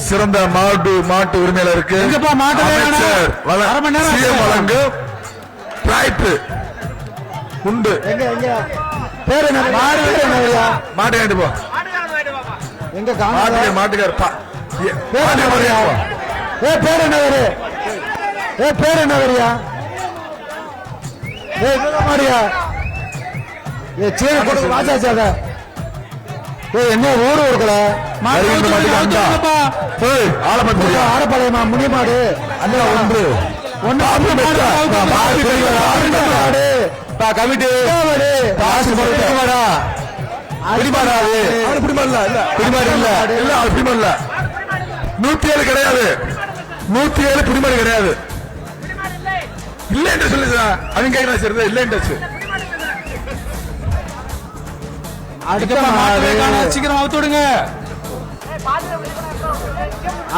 சிறந்த மாடு மாட்டு உரிமையாளருக்கு எங்கப்பா மாட்டு வேணும்? அமைச்சர் வழ- அரை மணி நேரம் சிஎம் ஆச்சு. வழங்கும் டிராக்டர் உண்டு. எங்க எங்க? பேர் என்ன? மாடு பேர் என்னய்யா? மாட்டு வாங்கிட்டு போ. மாட்டுக்கார் ஏ, பேர் மாட்டு என்ன வாங்கிட்டு வரியா போ. ஏ பேர் என்ன வரு ஏ பேர் என்ன வரியா ஏ இங்க மாடியா ஏ சீன கொடுக்க வாசாச்சாத ஏ என்ன ஊரு இருக்கல மாட்டு வருகின்ற ஊத்துறது மாட்டுக்கு அண்டா. ஊத்துறதுப்பா. ஏய், ஆலமரத்து முடியா? ஆரப்பாளையமா முனி மாடு. அண்ணா ஒன்று. கமிட்டி. நூத்தி ஏழு கிடையாது. நூத்தி ஏழு பிடிமாடு கிடையாது. இல்ல என்று அவங்க கேட்கலாம் சரி இல்ல என்று அடுத்த? சீக்கிரம் அவுத்து விடுங்க.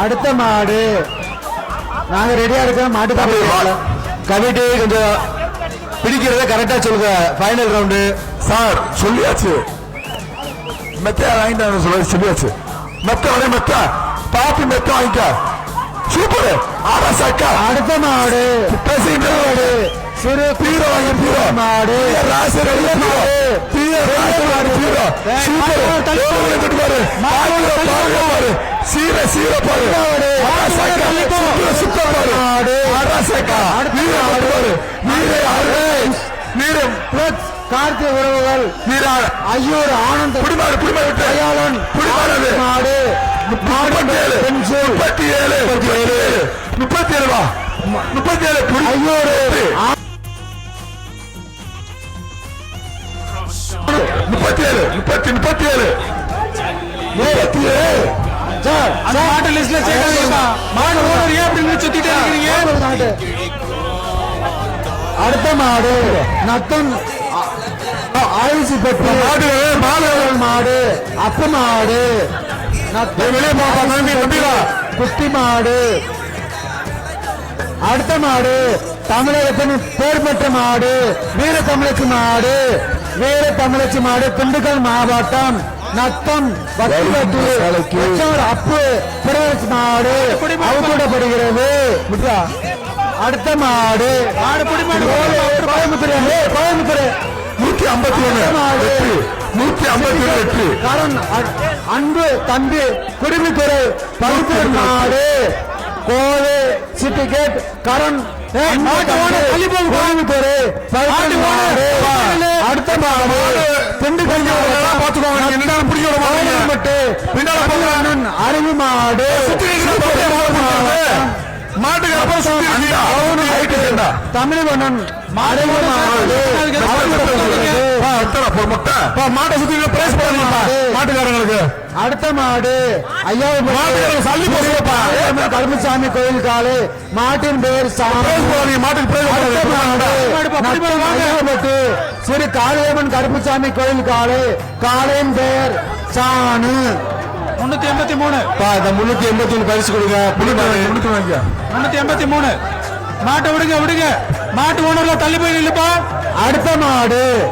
அடுத்த மாடு. நாங்க ரெடியா இருக்கோம் மாட்டு வா. கமிட்டி கொஞ்சம் பிடிக்கிறத கரெக்டா சொல்லுங்க. ஃபைனல் ரவுண்டு சார் சொல்லியாச்சு. மெத்த வாங்கிட்டு சொல்ல சொல்லியாச்சு. மெத்த உடனே மெத்த. பாப்பி மெத்த வாங்கிக்க சூப்பர். ஆறா சக்கா. அடுத்த மாடு. பேசிக்கிட்டு மாடு சிறு பீரோ பீரோ மாடு. ராசர் மாடு. பீரோ மாடு. பீரோ சூப்பர். தள்ளி பாரு மாடு பாரு. சீர சீர பாரு. மாடு ஆறா சக்கா. வீர மாடு. பாரு. வீர ஆறு வீரம் பிளஸ் கார்த்திகை உறவுகள். வீரா ஐயோர் ஆனந்த. குடிமாடு விட்டு. தயாளன் குடிமாடு அது. மாடு. முப்பத்தி ஏழு. முப்பத்தி ஏழு. முப்பத்தி ஏழு. முப்பத்தி ஏழு ஐயோரு முப்பத்தி ஏழு முப்பத்தி முப்பத்தி ஏழு முப்பத்தி ஏழு சார். அந்த மாட்டு லிஸ்ட்ல மாடு ஓனர் ஏன் அப்படி சுத்திட்டே மாடு. அடுத்த மாடு. நத்தம் ஆயுசு பெற்ற. மாடு மாடு மாடு அப்ப மாடு. வெளியே வா. குட்டி மாடு. அடுத்த மாடு. தமிழகத்தின் பேர் பெற்ற மாடு. வீர தமிழச்சி மாடு. வீர தமிழச்சி மாடு திண்டுக்கல் மாவட்டம் நத்தம் சாலைக்கு. அப்பு பிரதேஷ் மாடு அவுக்கூடப்படுகிறது விட்றா. அடுத்த மாடு. மாடு புடி மாடு. கோயம்புத்தூர் கோயம்புத்தூர். நூத்தி ஐம்பத்தி ஒண்ணு மாடு. நூத்தி ஐம்பத்தி வெற்றி கரண் அன்பு தம்பி குடிமைத்துறை பகுத்தூர் நாடு கோவை சிட்டி கேட் கரண் அடுத்த மாடு. அறிவு மாடு. மாட்டுக்கு அப்புறம் சுத்தி இருக்கீங்க. அவனு height வேண்டா. தமிழ்வண்ணன் முட்டை? சுத்தி prize போடுங்கப்பா. மாட்டுக்காரங்களுக்கு. அடுத்த மாடு. மாட்டுக்காரங்க சல்லி போடுங்கப்பா. கருமசாமி கோயில் காலை மாட்டின் பேர். மாட்டுக்கு ஸ்ரீ காளியம்மன் கருப்புசாமி கோயில் காலை காளையின் பெயர் சாணு. முன்னூத்தி எண்பத்தி மூணு. முன்னூத்தி எண்பத்தி ஒண்ணு பரிசு கொடுங்க. முன்னூத்தி எண்பத்தி மூணு. மாட்டை விடுங்க விடுங்க. மாட்டு ஓனர்ல தள்ளி போய் நில்லுப்பா. அடுத்த மாடு.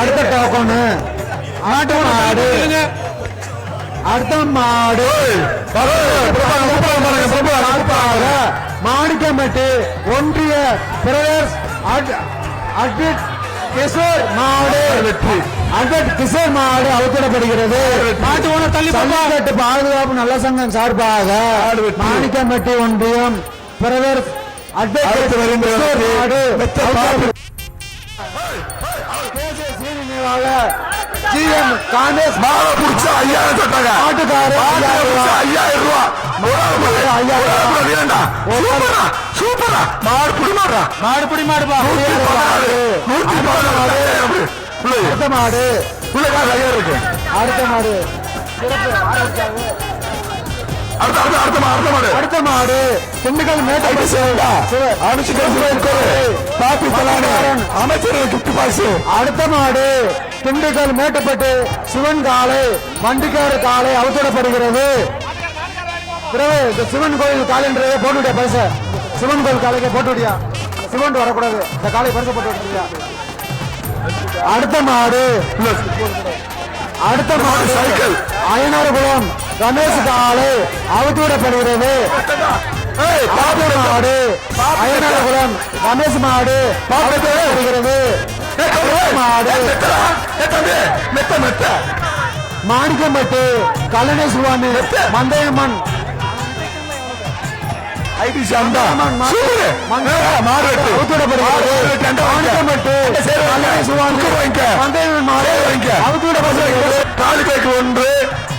அடுத்த டோக்கனு. மாட்டு நில்லுங்க. அடுத்த மாடு. மாணிக்கம்பட்டு ஒன்றிய பிரதேஷ் அட்- அட்வெட் கிஷோர் மாடு. வெற்றி. அட்வெட் கிஷோர் மாடு அவுத்திடப்படுகிறது மாட்டு ஓனர் தள்ளி பாதுகாப்பு நல்ல சங்கம் சார்பாக. மாணிக்கம்பட்டி ஒன்றியம் அட்வெட் அடுத்து வருகின்ற கிஷோர் வெற்றி. மாடு மெத்த அவுத்திடப்படு- கேசே சீனி நினைவாக ஜிஎம் காங்கிரஸ் மாலை புடிச்சா ஐயாயிரம் தொட்டாங்க. ஐயாயிரம் ரூபா. நூறாவது மாடு. ஐயாயிரம். சூப்பரா, சூப்பரா. மாடு புடி மாடுடா. மாடு புடி மாடுப்பா நூத்தி பதினாறு. அடுத்த மாடு உள்ள ஐயாயிரம் இருக்கு. அடுத்த மாடு சிறப்பு ஆரம்பிச்சாங்க. அடுத்த அடுத்த அடுத்த மா- அடுத்த மாடு. அடுத்த மாடு. திண்டுக்கல் மேட்டை சேவா. அனுச்சு பேசுகிறேன் கோரு. பாப்பி தலானே. gift box. அடுத்த மாடு. திண்டுக்கல் மேட்டுப்பட்டு சிவன் காலை வண்டிக்கார காலை அவுத்திடப்படுகிறது பிறகு இந்த சிவன் கோயில் காலைன்றதை போட்டு விடியா பரிச? சிவன் கோயில் காலைக்கு போட்டு விடியா சிவன் வரக்கூடாது. இந்த காலை பரிசை போட்டு விட்டுறியா அடுத்த மாடு. அடுத்த மாடு சைக்கிள். அயனார்குளம் ரமேஷ் காலை ஏய், பாபு மாடு அயனாகுளம் ரமேஷ் மாடு தம்பி, மாடு. மாணிக்கம்பட்டு கல்லணை சுவாமி மந்தையம்மன் ஐடி சாந்தா. சூப்பரு. ஏய், மாடு வெட்டு. அவுத்துவிடப்படுகிறது. மாடு வெட்டு, அண்டா வாங்கிக்க. மாணிக்கம்பட்டு. கல்லணை சுவாமி. மந்தையம்மன் மாடு சேரு வாங்கிக்க. அவுத்துவிடப்படுகிறது காலிபேக்கு ஒன்று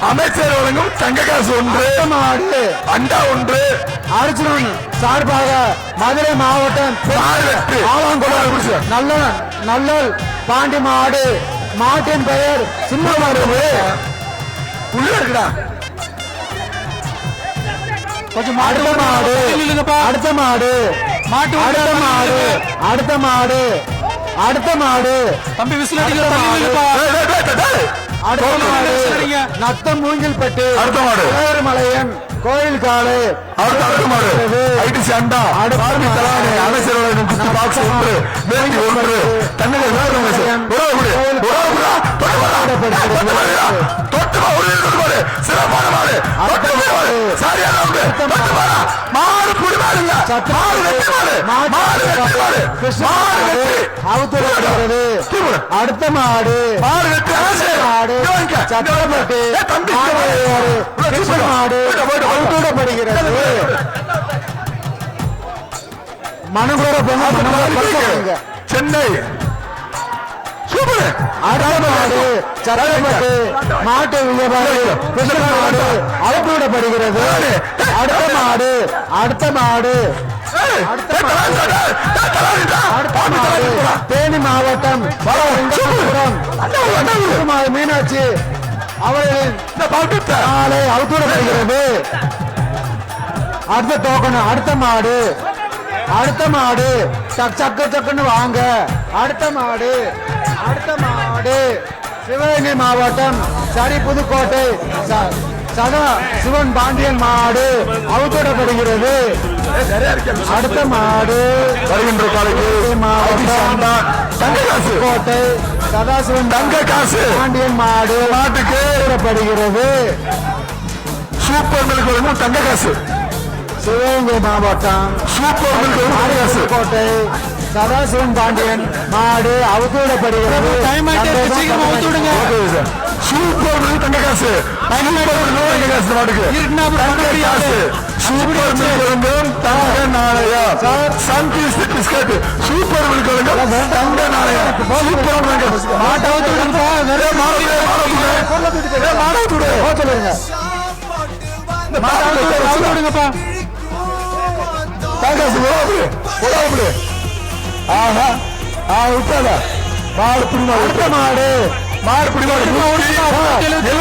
அமைச்சர் வழங்கும் தங்க காசு ஒன்று மாடு அண்டா ஒன்று. அர்ஜுனன் சார்பாக மதுரை மாவட்டம். நல்ல நல்லல் பாண்டி மாடு. மாட்டின் பெயர் சின்ன மாடு உள்ள இருக்குடா. கொஞ்சம் அடுத்த மாடு. அடுத்த மாடு. மாட்டு அடுத்த மாடு. அடுத்த மாடு. அடுத்த மாடு. தம்பி விசில் அடிக்கிற மாடு. நத்தம் மூங்கில்பட்டு. அடுத்த மாடு. மலையன் கோயில் காலை அடுத்த அடுத்த மாடு. ஐடி சாண்டா அடுத்த பார்மி. தலானி அமைச்சர் பாக்ஸ் ஒன்று. வேண்டி ஒன்று. தன்னக வேறு அமைச்சர் உறவு உறவு மாடு மாடு மாடு. மாடு மாடு மாடு. அடுத்த மாடு. மாடு வெட்டி ஆசை மாடு. மாடு. மாடு. மனகுற படுத்துவாங்க சென்னை. மாட்டு மாடு அவுத்துவிடப்படுகிறது அடுத்த மாடு அடுத்த மாடு. அடுத்த மாடு. அடுத்த மாடு தேனி மாவட்டம் மீனாட்சி அவர்களின் நாளை அவுத்துவிடப்படுகிறது அடுத்த டோக்கன் அடுத்த மாடு. அடுத்த மாடு. சக் சக்கு சக்குன்னு வாங்க. அடுத்த மாடு அடுத்த மாடு. சிவகங்கை மாவட்டம் சரி புதுக்கோட்டை. சதா சிவன் பாண்டியன் மாடு அவுத்துவிடப்படுகிறது அடுத்த மாடு வருகின்ற காலைக்கு மாவட்டம் கோட்டை சதாசிவன் தங்க காசு. பாண்டியன் மாடு நாட்டுக்கு விடப்படுகிறது சூப்பர் மில்க் வழங்கும் தங்க காசு. சிவகங்கை மாவட்டம் கோட்டை சதாசிவன் பாண்டியன் மாடு அவுத்துவிடப்படுகிறது. சூப்பர் மில்க் தங்க காசு சூப்பர் மில்க் தங்க காசு இந்த மாட்டுக்கு. சூப்பர் தங்க நாணயம் சன் பிஸ்கட். சூப்பர் தங்க நாணயம் சூப்பர் மில்க் மாட்டை காசு உழவு உழவு ஆஹா ஆ விட்டாத. மாடு புடி மாடு. மாடு புடி மாடு.